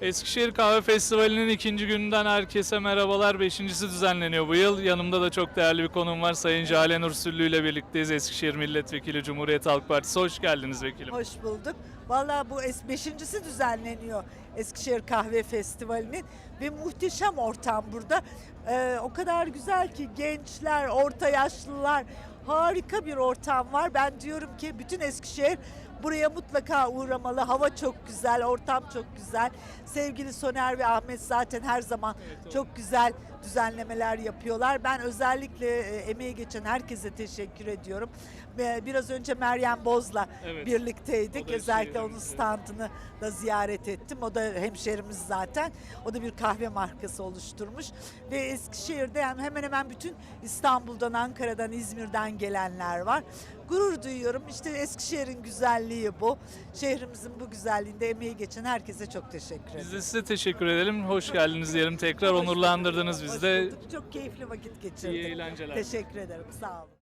Eskişehir Kahve Festivali'nin ikinci gününden herkese merhabalar. Beşincisi düzenleniyor bu yıl. Yanımda da çok değerli bir konum var. Sayın Jale Nur Süllü ile birlikteyiz. Eskişehir Milletvekili Cumhuriyet Halk Partisi. Hoş geldiniz vekilim. Hoş bulduk. Vallahi bu beşincisi düzenleniyor Eskişehir Kahve Festivali'nin ve muhteşem ortam burada. Ee, o kadar güzel ki gençler, orta yaşlılar harika bir ortam var. Ben diyorum ki bütün Eskişehir buraya mutlaka uğramalı. Hava çok güzel, ortam çok güzel. Sevgili Soner ve Ahmet zaten her zaman çok güzel düzenlemeler yapıyorlar. Ben özellikle e, emeği geçen herkese teşekkür ediyorum. Biraz önce Meryem Boz'la Evet. birlikteydik. Özellikle onun evet. standını da ziyaret ettim. O da hemşerimiz zaten. O da bir kahve markası oluşturmuş. Ve Eskişehir'de yani hemen hemen bütün İstanbul'dan, Ankara'dan, İzmir'den gelenler var. Gurur duyuyorum. İşte Eskişehir'in güzelliği bu. Şehrimizin bu güzelliğinde emeği geçen herkese çok teşekkür ederim. Biz de size teşekkür edelim. Hoş geldiniz diyelim. Tekrar Hoş onurlandırdınız bizi de. Çok keyifli vakit geçirdik. İyi eğlenceler. Teşekkür ederim. Sağ olun.